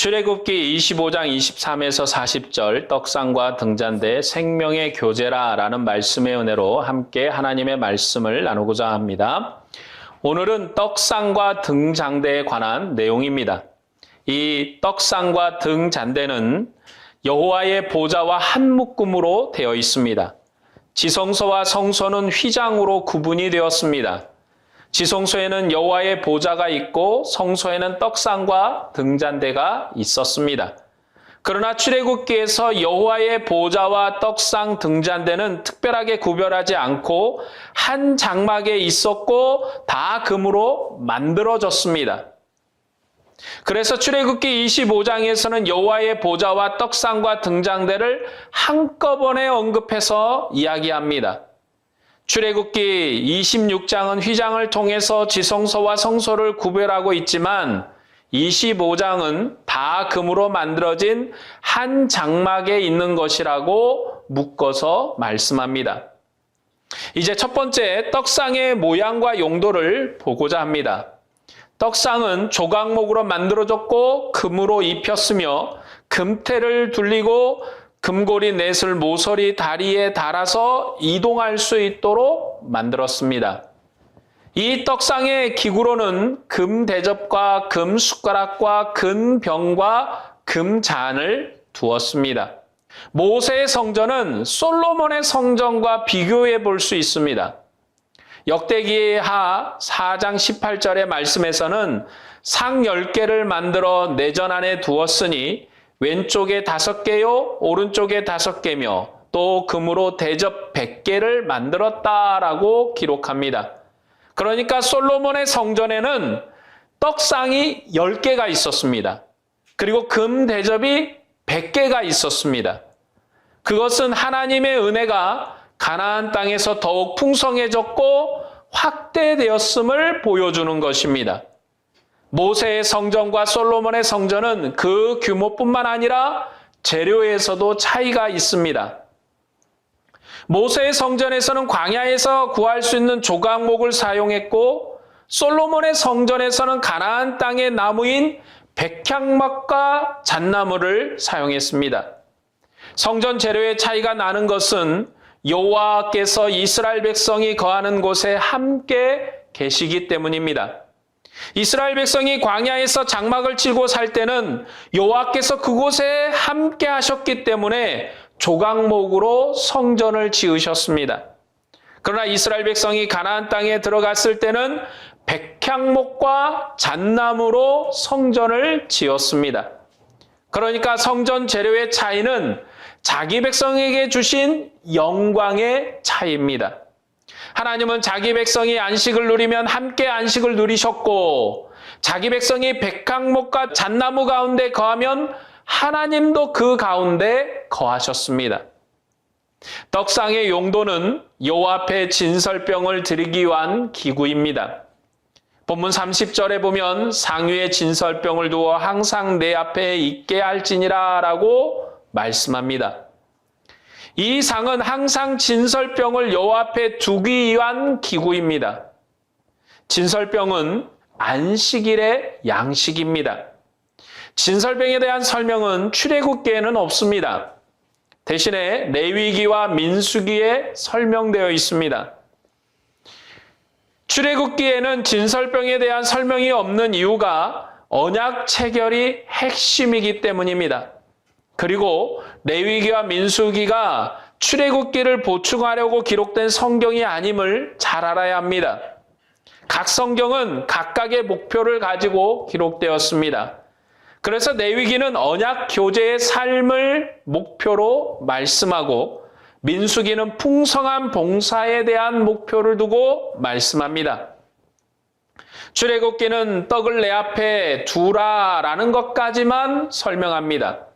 출애굽기 25장 23에서 40절 떡상과 등잔대 생명의 교제라라는 말씀의 은혜로 함께 하나님의 말씀을 나누고자 합니다. 오늘은 떡상과 등잔대에 관한 내용입니다. 이 떡상과 등잔대는 여호와의 보좌와 한 묶음으로 되어 있습니다. 지성소와 성소는 휘장으로 구분이 되었습니다. 지성소에는 여호와의 보좌가 있고 성소에는 떡상과 등잔대가 있었습니다. 그러나 출애굽기에서 여호와의 보좌와 떡상 등잔대는 특별하게 구별하지 않고 한 장막에 있었고 다 금으로 만들어졌습니다. 그래서 출애굽기 25장에서는 여호와의 보좌와 떡상과 등잔대를 한꺼번에 언급해서 이야기합니다. 출애굽기 26장은 휘장을 통해서 지성소와 성소를 구별하고 있지만 25장은 다 금으로 만들어진 한 장막에 있는 것이라고 묶어서 말씀합니다. 이제 첫 번째 떡상의 모양과 용도를 보고자 합니다. 떡상은 조각목으로 만들어졌고 금으로 입혔으며 금태를 둘리고 금고리 넷을 모서리 다리에 달아서 이동할 수 있도록 만들었습니다. 이 떡상의 기구로는 금 대접과 금 숟가락과 금 병과 금 잔을 두었습니다. 모세의 성전은 솔로몬의 성전과 비교해 볼 수 있습니다. 역대기 하 4장 18절의 말씀에서는 상 10개를 만들어 내전 안에 두었으니 왼쪽에 다섯 개요, 오른쪽에 다섯 개며 또 금으로 대접 100개를 만들었다라고 기록합니다. 그러니까 솔로몬의 성전에는 떡상이 10개가 있었습니다. 그리고 금 대접이 100개가 있었습니다. 그것은 하나님의 은혜가 가나안 땅에서 더욱 풍성해졌고 확대되었음을 보여주는 것입니다. 모세의 성전과 솔로몬의 성전은 그 규모뿐만 아니라 재료에서도 차이가 있습니다. 모세의 성전에서는 광야에서 구할 수 있는 조각목을 사용했고 솔로몬의 성전에서는 가나안 땅의 나무인 백향목과 잣나무를 사용했습니다. 성전 재료의 차이가 나는 것은 여호와께서 이스라엘 백성이 거하는 곳에 함께 계시기 때문입니다. 이스라엘 백성이 광야에서 장막을 치고 살 때는 여호와께서 그곳에 함께 하셨기 때문에 조각목으로 성전을 지으셨습니다. 그러나 이스라엘 백성이 가나안 땅에 들어갔을 때는 백향목과 잣나무로 성전을 지었습니다. 그러니까 성전 재료의 차이는 자기 백성에게 주신 영광의 차이입니다. 하나님은 자기 백성이 안식을 누리면 함께 안식을 누리셨고 자기 백성이 백향목과 잣나무 가운데 거하면 하나님도 그 가운데 거하셨습니다. 떡상의 용도는 여호와 앞에 진설병을 드리기 위한 기구입니다. 본문 30절에 보면 상위에 진설병을 두어 항상 내 앞에 있게 할지니라 라고 말씀합니다. 이 상은 항상 진설병을 여호와 앞에 두기 위한 기구입니다. 진설병은 안식일의 양식입니다. 진설병에 대한 설명은 출애굽기에는 없습니다. 대신에 레위기와 민수기에 설명되어 있습니다. 출애굽기에는 진설병에 대한 설명이 없는 이유가 언약 체결이 핵심이기 때문입니다. 그리고 레위기와 민수기가 출애굽기를 보충하려고 기록된 성경이 아님을 잘 알아야 합니다. 각 성경은 각각의 목표를 가지고 기록되었습니다. 그래서 레위기는 언약 교제의 삶을 목표로 말씀하고 민수기는 풍성한 봉사에 대한 목표를 두고 말씀합니다. 출애굽기는 떡을 내 앞에 두라라는 것까지만 설명합니다.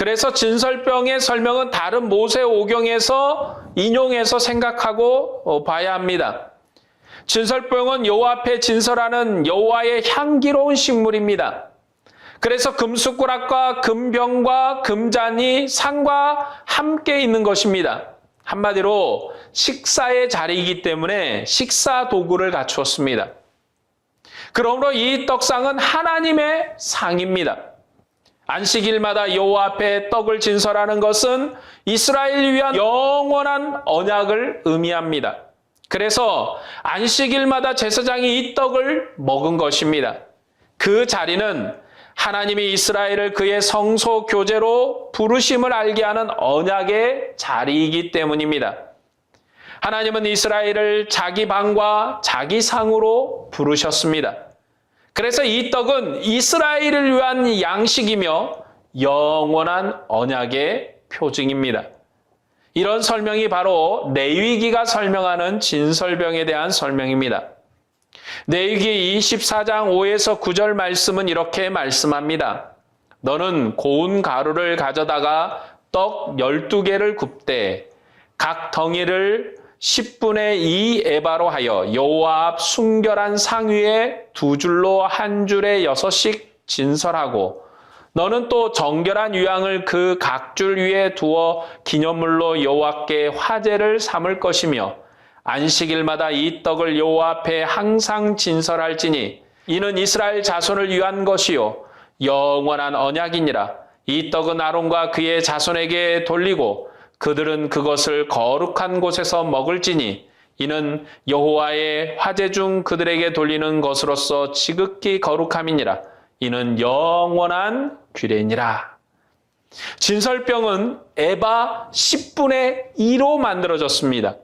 그래서 진설병의 설명은 다른 모세 오경에서 인용해서 생각하고 봐야 합니다. 진설병은 여호와 앞에 진설하는 여호와의 향기로운 식물입니다. 그래서 금숟가락과 금병과 금잔이 상과 함께 있는 것입니다. 한마디로 식사의 자리이기 때문에 식사 도구를 갖추었습니다. 그러므로 이 떡상은 하나님의 상입니다. 안식일마다 여호와 앞에 떡을 진설하는 것은 이스라엘을 위한 영원한 언약을 의미합니다. 그래서 안식일마다 제사장이 이 떡을 먹은 것입니다. 그 자리는 하나님이 이스라엘을 그의 성소 교제로 부르심을 알게 하는 언약의 자리이기 때문입니다. 하나님은 이스라엘을 자기 방과 자기 상으로 부르셨습니다. 그래서 이 떡은 이스라엘을 위한 양식이며 영원한 언약의 표징입니다. 이런 설명이 바로 내위기가 설명하는 진설병에 대한 설명입니다. 내위기 24장 5에서 9절 말씀은 이렇게 말씀합니다. 너는 고운 가루를 가져다가 떡 12개를 굽되 각 덩이를 10분의 2 에바로 하여 여호와 앞 순결한 상 위에 두 줄로 한 줄에 여섯씩 진설하고 너는 또 정결한 유향을 그 각 줄 위에 두어 기념물로 여호와께 화제를 삼을 것이며 안식일마다 이 떡을 여호와 앞에 항상 진설할지니 이는 이스라엘 자손을 위한 것이요 영원한 언약이니라. 이 떡은 아론과 그의 자손에게 돌리고 그들은 그것을 거룩한 곳에서 먹을지니 이는 여호와의 화제 중 그들에게 돌리는 것으로서 지극히 거룩함이니라 이는 영원한 규례니라 진설병은 에바 10분의 2로 만들어졌습니다.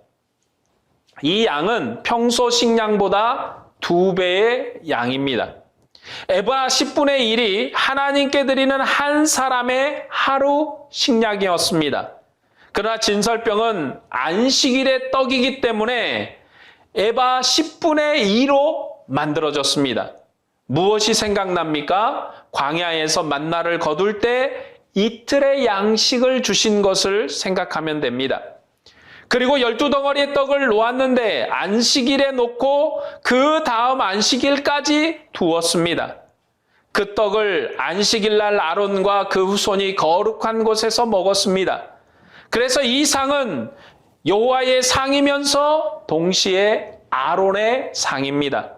이 양은 평소 식량보다 두 배의 양입니다. 에바 10분의 1이 하나님께 드리는 한 사람의 하루 식량이었습니다. 그러나 진설병은 안식일의 떡이기 때문에 에바 10분의 2로 만들어졌습니다. 무엇이 생각납니까? 광야에서 만나를 거둘 때 이틀의 양식을 주신 것을 생각하면 됩니다. 그리고 열두 덩어리의 떡을 놓았는데 안식일에 놓고 그 다음 안식일까지 두었습니다. 그 떡을 안식일 날 아론과 그 후손이 거룩한 곳에서 먹었습니다. 그래서 이 상은 여호와의 상이면서 동시에 아론의 상입니다.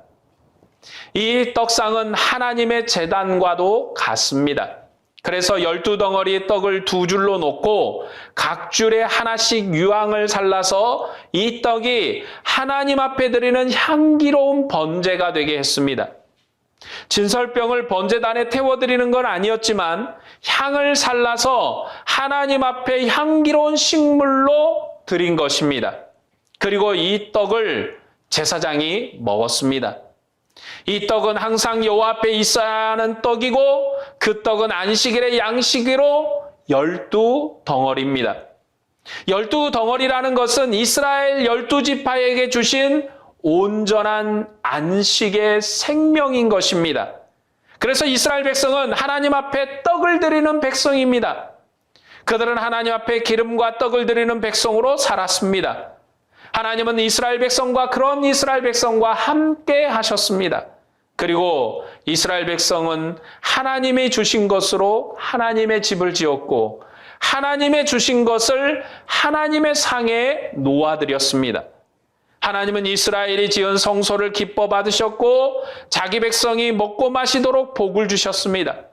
이 떡상은 하나님의 재단과도 같습니다. 그래서 열두 덩어리의 떡을 두 줄로 놓고 각 줄에 하나씩 유황을 살라서 이 떡이 하나님 앞에 드리는 향기로운 번제가 되게 했습니다. 진설병을 번제단에 태워드리는 건 아니었지만 향을 살라서 하나님 앞에 향기로운 식물로 드린 것입니다. 그리고 이 떡을 제사장이 먹었습니다. 이 떡은 항상 여호와 앞에 있어야 하는 떡이고 그 떡은 안식일의 양식으로 열두 덩어리입니다. 열두 덩어리라는 것은 이스라엘 열두 지파에게 주신 온전한 안식의 생명인 것입니다. 그래서 이스라엘 백성은 하나님 앞에 떡을 드리는 백성입니다. 그들은 하나님 앞에 기름과 떡을 드리는 백성으로 살았습니다. 하나님은 이스라엘 백성과 그런 이스라엘 백성과 함께 하셨습니다. 그리고 이스라엘 백성은 하나님이 주신 것으로 하나님의 집을 지었고 하나님의 주신 것을 하나님의 상에 놓아드렸습니다. 하나님은 이스라엘이 지은 성소를 기뻐 받으셨고 자기 백성이 먹고 마시도록 복을 주셨습니다.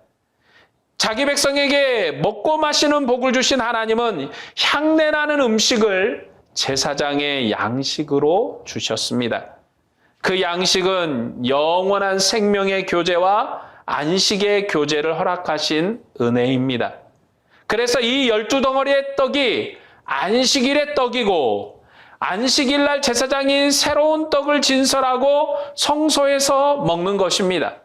자기 백성에게 먹고 마시는 복을 주신 하나님은 향내나는 음식을 제사장의 양식으로 주셨습니다. 그 양식은 영원한 생명의 교제와 안식의 교제를 허락하신 은혜입니다. 그래서 이 열두 덩어리의 떡이 안식일의 떡이고 안식일 날 제사장이 새로운 떡을 진설하고 성소에서 먹는 것입니다.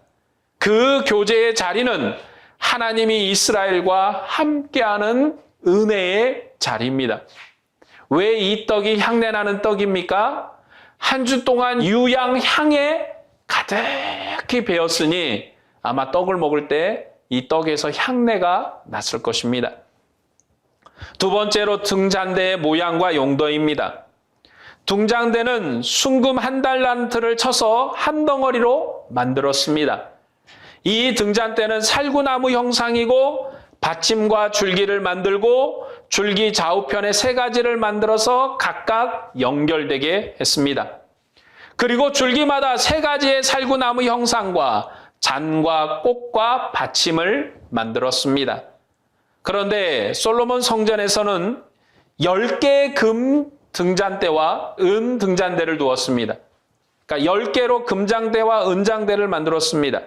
그 교제의 자리는 하나님이 이스라엘과 함께하는 은혜의 자리입니다. 왜 이 떡이 향내나는 떡입니까? 한 주 동안 유양 향에 가득히 배었으니 아마 떡을 먹을 때 이 떡에서 향내가 났을 것입니다. 두 번째로 등잔대의 모양과 용도입니다. 등잔대는 순금 한 달란트를 쳐서 한 덩어리로 만들었습니다. 이 등잔대는 살구나무 형상이고 받침과 줄기를 만들고 줄기 좌우편에 세 가지를 만들어서 각각 연결되게 했습니다. 그리고 줄기마다 세 가지의 살구나무 형상과 잔과 꽃과 받침을 만들었습니다. 그런데 솔로몬 성전에서는 10개의 금 등잔대와 은 등잔대를 두었습니다. 그러니까 10개로 금장대와 은장대를 만들었습니다.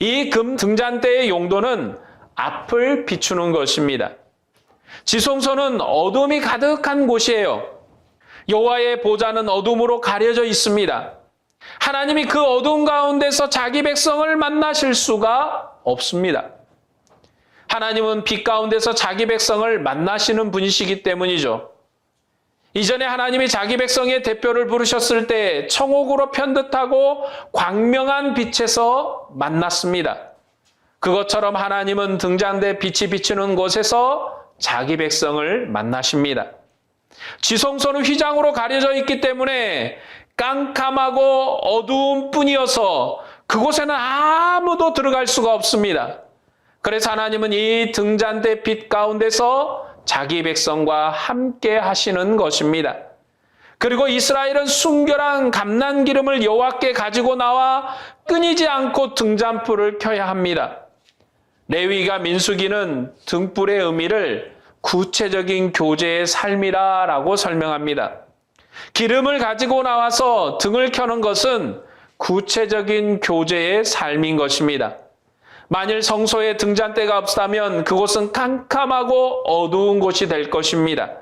이 금 등잔대의 용도는 앞을 비추는 것입니다. 지성소는 어둠이 가득한 곳이에요. 여호와의 보좌는 어둠으로 가려져 있습니다. 하나님이 그 어둠 가운데서 자기 백성을 만나실 수가 없습니다. 하나님은 빛 가운데서 자기 백성을 만나시는 분이시기 때문이죠. 이전에 하나님이 자기 백성의 대표를 부르셨을 때 청옥으로 편듯하고 광명한 빛에서 만났습니다. 그것처럼 하나님은 등잔대 빛이 비치는 곳에서 자기 백성을 만나십니다. 지성소는 휘장으로 가려져 있기 때문에 깜깜하고 어두운 뿐이어서 그곳에는 아무도 들어갈 수가 없습니다. 그래서 하나님은 이 등잔대 빛 가운데서 자기 백성과 함께 하시는 것입니다. 그리고 이스라엘은 순결한 감난 기름을 여호와께 가지고 나와 끊이지 않고 등잔불을 켜야 합니다. 레위가 민수기는 등불의 의미를 구체적인 교제의 삶이라라고 설명합니다. 기름을 가지고 나와서 등을 켜는 것은 구체적인 교제의 삶인 것입니다. 만일 성소에 등잔대가 없다면 그곳은 캄캄하고 어두운 곳이 될 것입니다.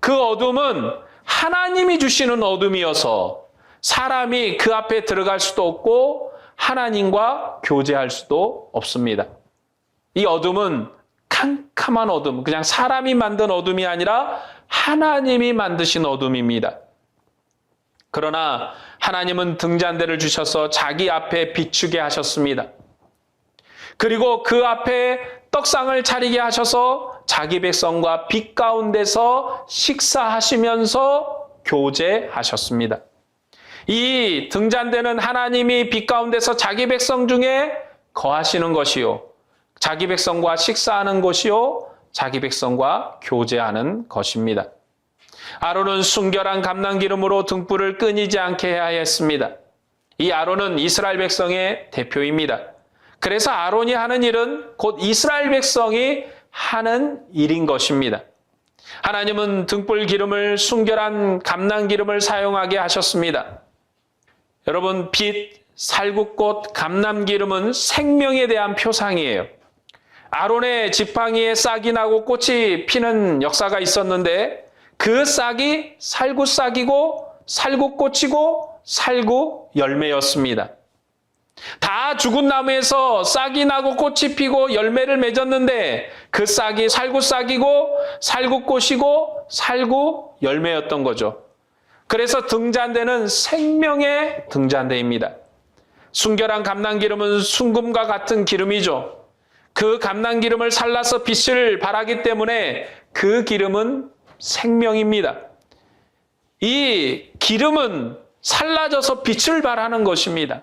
그 어둠은 하나님이 주시는 어둠이어서 사람이 그 앞에 들어갈 수도 없고 하나님과 교제할 수도 없습니다. 이 어둠은 캄캄한 어둠, 그냥 사람이 만든 어둠이 아니라 하나님이 만드신 어둠입니다. 그러나 하나님은 등잔대를 주셔서 자기 앞에 비추게 하셨습니다. 그리고 그 앞에 떡상을 차리게 하셔서 자기 백성과 빛 가운데서 식사하시면서 교제하셨습니다. 이 등잔대는 하나님이 빛 가운데서 자기 백성 중에 거하시는 것이요. 자기 백성과 식사하는 것이요. 자기 백성과 교제하는 것입니다. 아론은 순결한 감난 기름으로 등불을 끊이지 않게 해야 했습니다. 이 아론은 이스라엘 백성의 대표입니다. 그래서 아론이 하는 일은 곧 이스라엘 백성이 하는 일인 것입니다. 하나님은 등불 기름을 순결한 감난 기름을 사용하게 하셨습니다. 여러분 빛, 살구꽃, 감남 기름은 생명에 대한 표상이에요. 아론의 지팡이에 싹이 나고 꽃이 피는 역사가 있었는데 그 싹이 살구 싹이고 살구 꽃이고 살구 열매였습니다. 다 죽은 나무에서 싹이 나고 꽃이 피고 열매를 맺었는데 그 싹이 살구 싹이고 살구 꽃이고 살구 열매였던 거죠. 그래서 등잔대는 생명의 등잔대입니다. 순결한 감난기름은 순금과 같은 기름이죠. 그 감난기름을 살라서 빛을 발하기 때문에 그 기름은 생명입니다. 이 기름은 살라져서 빛을 발하는 것입니다.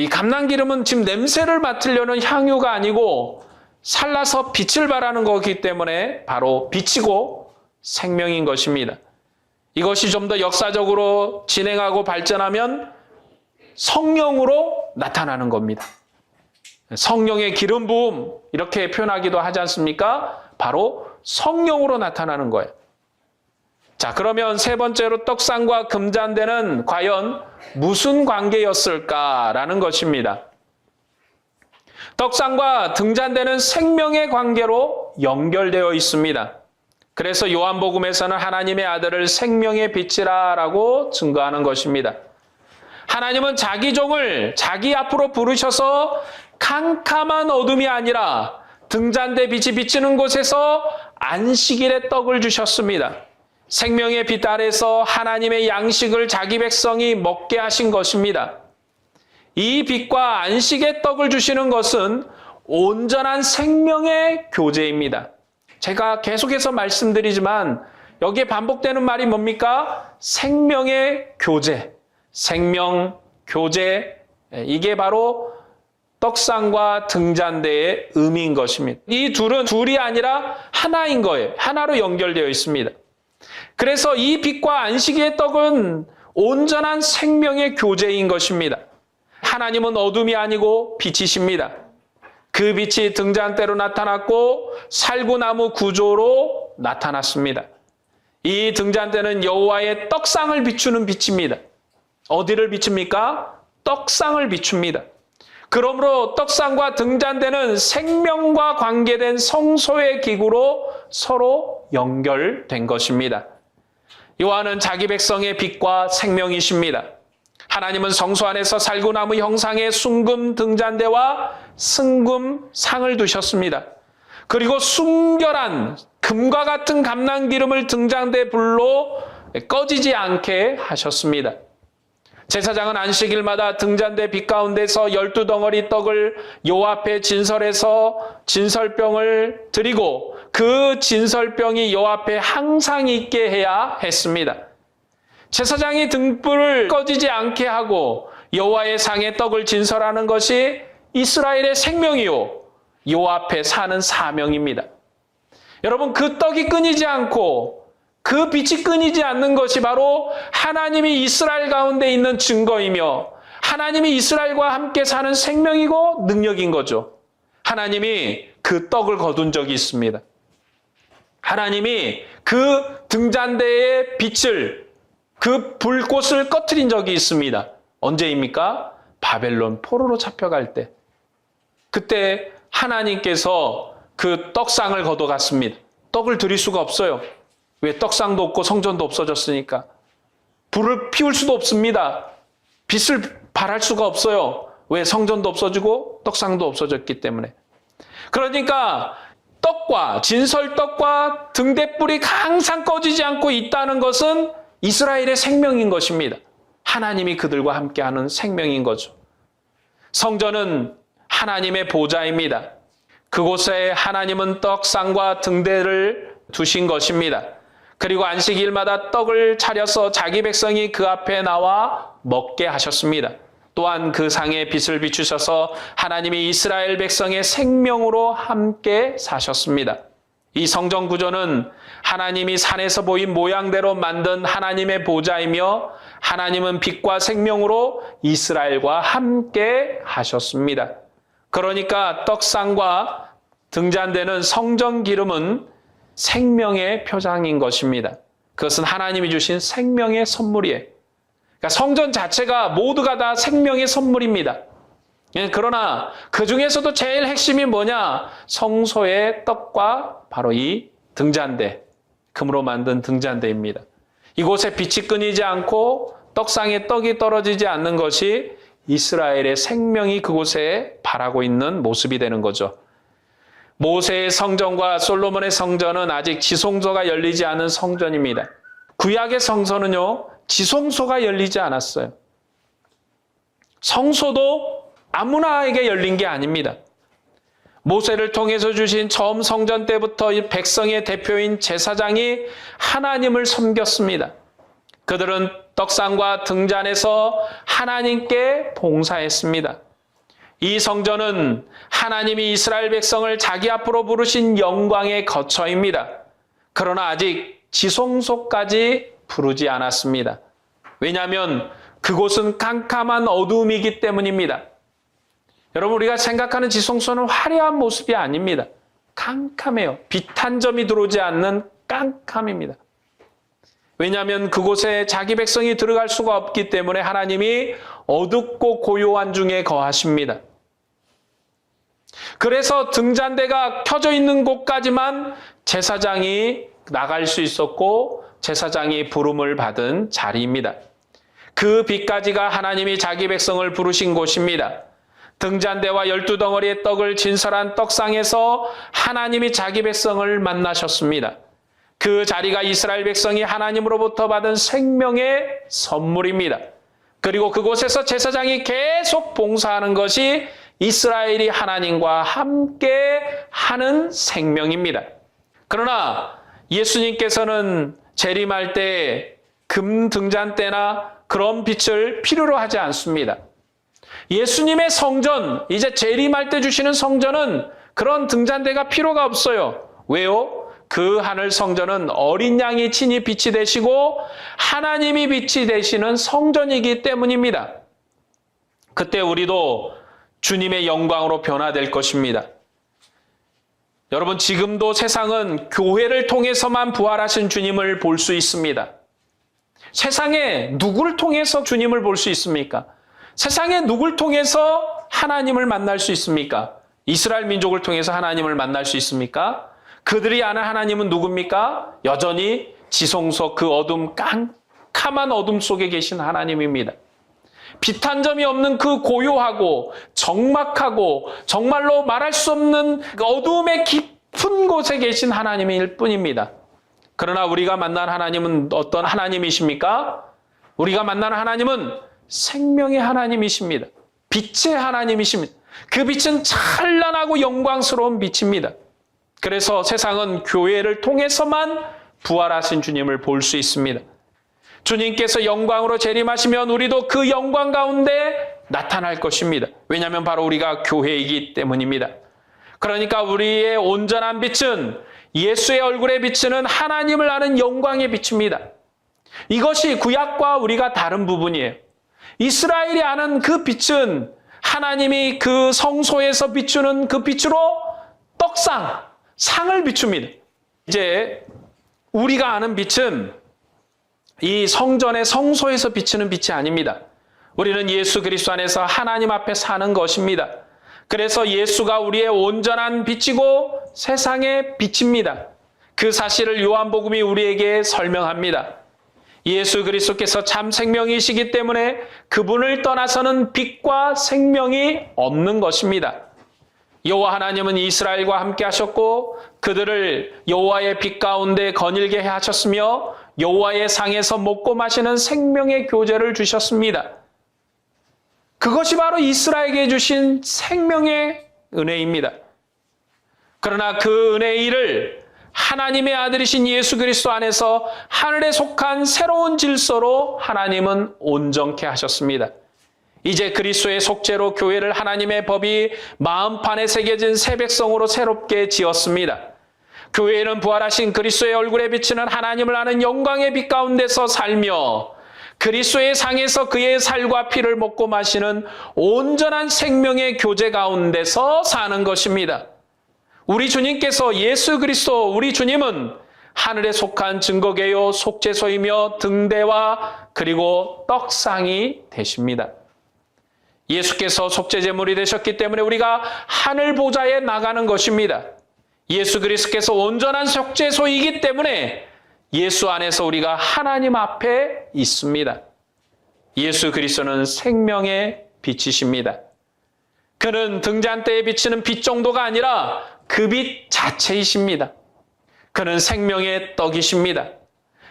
이 감난기름은 지금 냄새를 맡으려는 향유가 아니고 살라서 빛을 발하는 거기 때문에 바로 빛이고 생명인 것입니다. 이것이 좀 더 역사적으로 진행하고 발전하면 성령으로 나타나는 겁니다. 성령의 기름 부음 이렇게 표현하기도 하지 않습니까? 바로 성령으로 나타나는 거예요. 자, 그러면 세 번째로 떡상과 금잔대는 과연 무슨 관계였을까라는 것입니다. 떡상과 등잔대는 생명의 관계로 연결되어 있습니다. 그래서 요한복음에서는 하나님의 아들을 생명의 빛이라라고 증거하는 것입니다. 하나님은 자기 종을 자기 앞으로 부르셔서 캄캄한 어둠이 아니라 등잔대 빛이 비치는 곳에서 안식일의 떡을 주셨습니다. 생명의 빛 아래서 하나님의 양식을 자기 백성이 먹게 하신 것입니다. 이 빛과 안식의 떡을 주시는 것은 온전한 생명의 교제입니다. 제가 계속해서 말씀드리지만 여기에 반복되는 말이 뭡니까? 생명의 교제, 생명, 교제, 이게 바로 떡상과 등잔대의 의미인 것입니다. 이 둘은 둘이 아니라 하나인 거예요. 하나로 연결되어 있습니다. 그래서 이 빛과 안식의 떡은 온전한 생명의 교제인 것입니다. 하나님은 어둠이 아니고 빛이십니다. 그 빛이 등잔대로 나타났고 살구나무 구조로 나타났습니다. 이 등잔대는 여호와의 떡상을 비추는 빛입니다. 어디를 비춥니까? 떡상을 비춥니다. 그러므로 떡상과 등잔대는 생명과 관계된 성소의 기구로 서로 연결된 것입니다. 요한은 자기 백성의 빛과 생명이십니다. 하나님은 성소 안에서 살구나무 형상의 순금 등잔대와 승금 상을 두셨습니다. 그리고 순결한 금과 같은 감난 기름을 등잔대 불로 꺼지지 않게 하셨습니다. 제사장은 안식일마다 등잔대 빛 가운데서 열두 덩어리 떡을 요 앞에 진설해서 진설병을 드리고 그 진설병이 요 앞에 항상 있게 해야 했습니다. 제사장이 등불을 꺼지지 않게 하고 여호와의 상에 떡을 진설하는 것이 이스라엘의 생명이요 요 앞에 사는 사명입니다. 여러분 그 떡이 끊이지 않고 그 빛이 끊이지 않는 것이 바로 하나님이 이스라엘 가운데 있는 증거이며 하나님이 이스라엘과 함께 사는 생명이고 능력인 거죠. 하나님이 그 떡을 거둔 적이 있습니다. 하나님이 그 등잔대의 빛을 그 불꽃을 꺼트린 적이 있습니다. 언제입니까? 바벨론 포로로 잡혀갈 때. 그때 하나님께서 그 떡상을 걷어갔습니다. 떡을 드릴 수가 없어요. 왜 떡상도 없고 성전도 없어졌으니까. 불을 피울 수도 없습니다. 빛을 발할 수가 없어요. 왜 성전도 없어지고 떡상도 없어졌기 때문에. 그러니까 떡과 진설 떡과 등대불이 항상 꺼지지 않고 있다는 것은 이스라엘의 생명인 것입니다. 하나님이 그들과 함께하는 생명인 거죠. 성전은 하나님의 보좌입니다. 그곳에 하나님은 떡상과 등대를 두신 것입니다. 그리고 안식일마다 떡을 차려서 자기 백성이 그 앞에 나와 먹게 하셨습니다. 또한 그 상에 빛을 비추셔서 하나님이 이스라엘 백성의 생명으로 함께 사셨습니다. 이 성전 구조는 하나님이 산에서 보인 모양대로 만든 하나님의 보좌이며 하나님은 빛과 생명으로 이스라엘과 함께 하셨습니다. 그러니까 떡상과 등잔대는 성전 기름은 생명의 표장인 것입니다. 그것은 하나님이 주신 생명의 선물이에요. 그러니까 성전 자체가 모두가 다 생명의 선물입니다. 예, 그러나 그 중에서도 제일 핵심이 뭐냐? 성소의 떡과 바로 이 등잔대, 금으로 만든 등잔대입니다. 이곳에 빛이 끊이지 않고 떡상에 떡이 떨어지지 않는 것이 이스라엘의 생명이 그곳에 바라고 있는 모습이 되는 거죠. 모세의 성전과 솔로몬의 성전은 아직 지성소가 열리지 않은 성전입니다. 구약의 성전은요, 지성소가 열리지 않았어요. 성소도 아무나에게 열린 게 아닙니다. 모세를 통해서 주신 처음 성전 때부터 이 백성의 대표인 제사장이 하나님을 섬겼습니다. 그들은 떡상과 등잔에서 하나님께 봉사했습니다. 이 성전은 하나님이 이스라엘 백성을 자기 앞으로 부르신 영광의 거처입니다. 그러나 아직 지성소까지 부르지 않았습니다. 왜냐하면 그곳은 캄캄한 어두움이기 때문입니다. 여러분 우리가 생각하는 지성소는 화려한 모습이 아닙니다. 캄캄해요. 빛 한 점이 들어오지 않는 깜깜입니다. 왜냐하면 그곳에 자기 백성이 들어갈 수가 없기 때문에 하나님이 어둡고 고요한 중에 거하십니다. 그래서 등잔대가 켜져 있는 곳까지만 제사장이 나갈 수 있었고 제사장이 부름을 받은 자리입니다. 그 빛까지가 하나님이 자기 백성을 부르신 곳입니다. 등잔대와 열두 덩어리의 떡을 진설한 떡상에서 하나님이 자기 백성을 만나셨습니다. 그 자리가 이스라엘 백성이 하나님으로부터 받은 생명의 선물입니다. 그리고 그곳에서 제사장이 계속 봉사하는 것이 이스라엘이 하나님과 함께 하는 생명입니다. 그러나 예수님께서는 재림할 때 금 등잔대나 그런 빛을 필요로 하지 않습니다. 예수님의 성전, 이제 재림할 때 주시는 성전은 그런 등잔대가 필요가 없어요. 왜요? 그 하늘 성전은 어린 양이 친히 빛이 되시고 하나님이 빛이 되시는 성전이기 때문입니다. 그때 우리도 주님의 영광으로 변화될 것입니다. 여러분, 지금도 세상은 교회를 통해서만 부활하신 주님을 볼 수 있습니다. 세상에 누구를 통해서 주님을 볼 수 있습니까? 세상에 누굴 통해서 하나님을 만날 수 있습니까? 이스라엘 민족을 통해서 하나님을 만날 수 있습니까? 그들이 아는 하나님은 누굽니까? 여전히 지성소 그 어둠, 깜깜한 어둠 속에 계신 하나님입니다. 빛한 점이 없는 그 고요하고 적막하고 정말로 말할 수 없는 그 어둠의 깊은 곳에 계신 하나님일 뿐입니다. 그러나 우리가 만난 하나님은 어떤 하나님이십니까? 우리가 만난 하나님은 생명의 하나님이십니다. 빛의 하나님이십니다. 그 빛은 찬란하고 영광스러운 빛입니다. 그래서 세상은 교회를 통해서만 부활하신 주님을 볼 수 있습니다. 주님께서 영광으로 재림하시면 우리도 그 영광 가운데 나타날 것입니다. 왜냐하면 바로 우리가 교회이기 때문입니다. 그러니까 우리의 온전한 빛은 예수의 얼굴에 비치는 하나님을 아는 영광의 빛입니다. 이것이 구약과 우리가 다른 부분이에요. 이스라엘이 아는 그 빛은 하나님이 그 성소에서 비추는 그 빛으로 떡상, 상을 비춥니다. 이제 우리가 아는 빛은 이 성전의 성소에서 비치는 빛이 아닙니다. 우리는 예수 그리스도 안에서 하나님 앞에 사는 것입니다. 그래서 예수가 우리의 온전한 빛이고 세상의 빛입니다. 그 사실을 요한복음이 우리에게 설명합니다. 예수 그리스도께서 참 생명이시기 때문에 그분을 떠나서는 빛과 생명이 없는 것입니다. 여호와 하나님은 이스라엘과 함께 하셨고 그들을 여호와의 빛 가운데 거닐게 하셨으며 여호와의 상에서 먹고 마시는 생명의 교제를 주셨습니다. 그것이 바로 이스라엘에게 주신 생명의 은혜입니다. 그러나 그 은혜의 일을 하나님의 아들이신 예수 그리스도 안에서 하늘에 속한 새로운 질서로 하나님은 온전케 하셨습니다. 이제 그리스도의 속죄로 교회를 하나님의 법이 마음판에 새겨진 새 백성으로 새롭게 지었습니다. 교회는 부활하신 그리스도의 얼굴에 비치는 하나님을 아는 영광의 빛 가운데서 살며 그리스도의 상에서 그의 살과 피를 먹고 마시는 온전한 생명의 교제 가운데서 사는 것입니다. 우리 주님께서 예수 그리스도 우리 주님은 하늘에 속한 증거계요 속죄소이며 등대와 그리고 떡상이 되십니다. 예수께서 속죄제물이 되셨기 때문에 우리가 하늘 보좌에 나가는 것입니다. 예수 그리스도께서 온전한 속죄소이기 때문에 예수 안에서 우리가 하나님 앞에 있습니다. 예수 그리스도는 생명의 빛이십니다. 그는 등잔대에 비치는 빛 정도가 아니라 그 빛 자체이십니다. 그는 생명의 떡이십니다.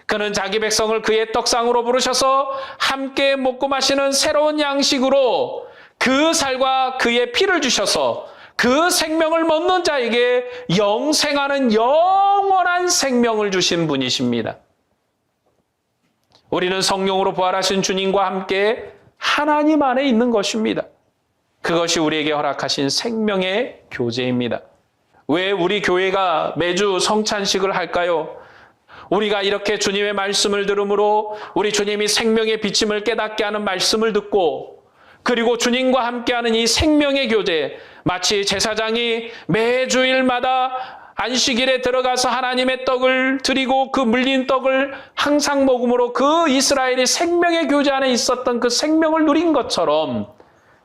그는 자기 백성을 그의 떡상으로 부르셔서 함께 먹고 마시는 새로운 양식으로 그 살과 그의 피를 주셔서 그 생명을 먹는 자에게 영생하는 영원한 생명을 주신 분이십니다. 우리는 성령으로 부활하신 주님과 함께 하나님 안에 있는 것입니다. 그것이 우리에게 허락하신 생명의 교제입니다. 왜 우리 교회가 매주 성찬식을 할까요? 우리가 이렇게 주님의 말씀을 들으므로 우리 주님이 생명의 비침을 깨닫게 하는 말씀을 듣고 그리고 주님과 함께하는 이 생명의 교제 마치 제사장이 매주일마다 안식일에 들어가서 하나님의 떡을 드리고 그 물린 떡을 항상 먹음으로 그 이스라엘이 생명의 교제 안에 있었던 그 생명을 누린 것처럼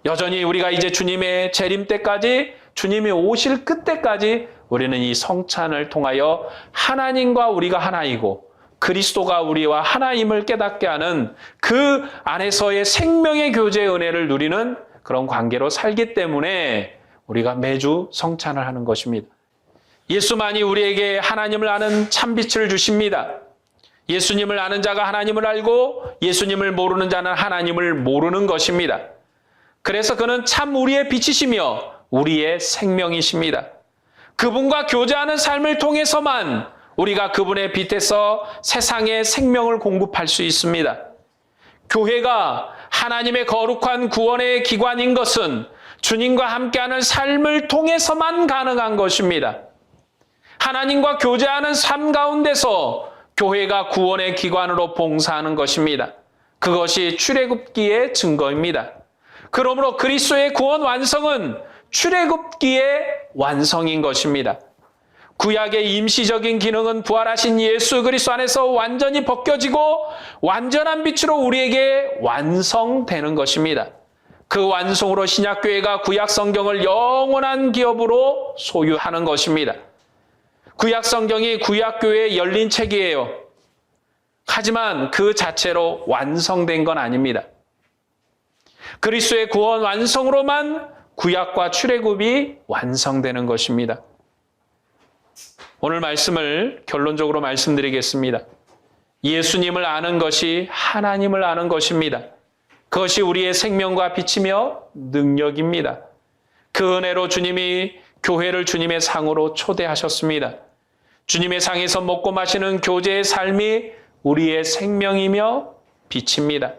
여전히 우리가 이제 주님의 재림 때까지 주님이 오실 끝때까지 우리는 이 성찬을 통하여 하나님과 우리가 하나이고 그리스도가 우리와 하나임을 깨닫게 하는 그 안에서의 생명의 교제 은혜를 누리는 그런 관계로 살기 때문에 우리가 매주 성찬을 하는 것입니다. 예수만이 우리에게 하나님을 아는 참빛을 주십니다. 예수님을 아는 자가 하나님을 알고 예수님을 모르는 자는 하나님을 모르는 것입니다. 그래서 그는 참 우리의 빛이시며 우리의 생명이십니다. 그분과 교제하는 삶을 통해서만 우리가 그분의 빛에서 세상의 생명을 공급할 수 있습니다. 교회가 하나님의 거룩한 구원의 기관인 것은 주님과 함께하는 삶을 통해서만 가능한 것입니다. 하나님과 교제하는 삶 가운데서 교회가 구원의 기관으로 봉사하는 것입니다. 그것이 출애굽기의 증거입니다. 그러므로 그리스도의 구원 완성은 출애굽기의 완성인 것입니다. 구약의 임시적인 기능은 부활하신 예수 그리스도 안에서 완전히 벗겨지고 완전한 빛으로 우리에게 완성되는 것입니다. 그 완성으로 신약교회가 구약 성경을 영원한 기업으로 소유하는 것입니다. 구약 성경이 구약교회의 열린 책이에요. 하지만 그 자체로 완성된 건 아닙니다. 그리스도의 구원 완성으로만 구약과 출애굽이 완성되는 것입니다. 오늘 말씀을 결론적으로 말씀드리겠습니다. 예수님을 아는 것이 하나님을 아는 것입니다. 그것이 우리의 생명과 빛이며 능력입니다. 그 은혜로 주님이 교회를 주님의 상으로 초대하셨습니다. 주님의 상에서 먹고 마시는 교제의 삶이 우리의 생명이며 빛입니다.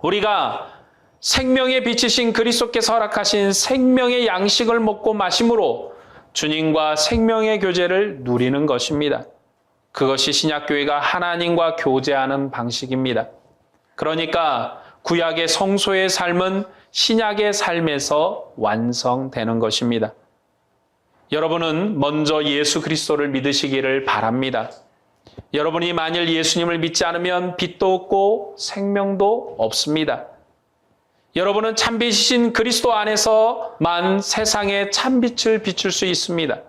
우리가 생명의 빛이신 그리스도께서 허락하신 생명의 양식을 먹고 마심으로 주님과 생명의 교제를 누리는 것입니다. 그것이 신약교회가 하나님과 교제하는 방식입니다. 그러니까 구약의 성소의 삶은 신약의 삶에서 완성되는 것입니다. 여러분은 먼저 예수 그리스도를 믿으시기를 바랍니다. 여러분이 만일 예수님을 믿지 않으면 빛도 없고 생명도 없습니다. 여러분은 참빛이신 그리스도 안에서만 세상에 참빛을 비출 수 있습니다.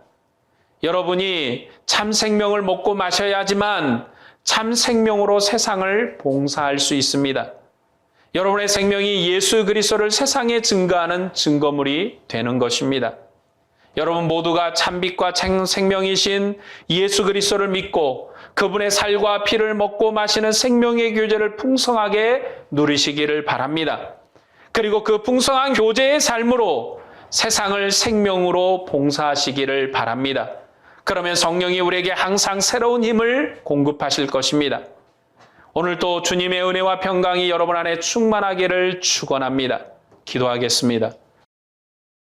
여러분이 참 생명을 먹고 마셔야지만 참 생명으로 세상을 봉사할 수 있습니다. 여러분의 생명이 예수 그리스도를 세상에 증거하는 증거물이 되는 것입니다. 여러분 모두가 참빛과 생명이신 예수 그리스도를 믿고 그분의 살과 피를 먹고 마시는 생명의 교제를 풍성하게 누리시기를 바랍니다. 그리고 그 풍성한 교제의 삶으로 세상을 생명으로 봉사하시기를 바랍니다. 그러면 성령이 우리에게 항상 새로운 힘을 공급하실 것입니다. 오늘도 주님의 은혜와 평강이 여러분 안에 충만하기를 축원합니다. 기도하겠습니다.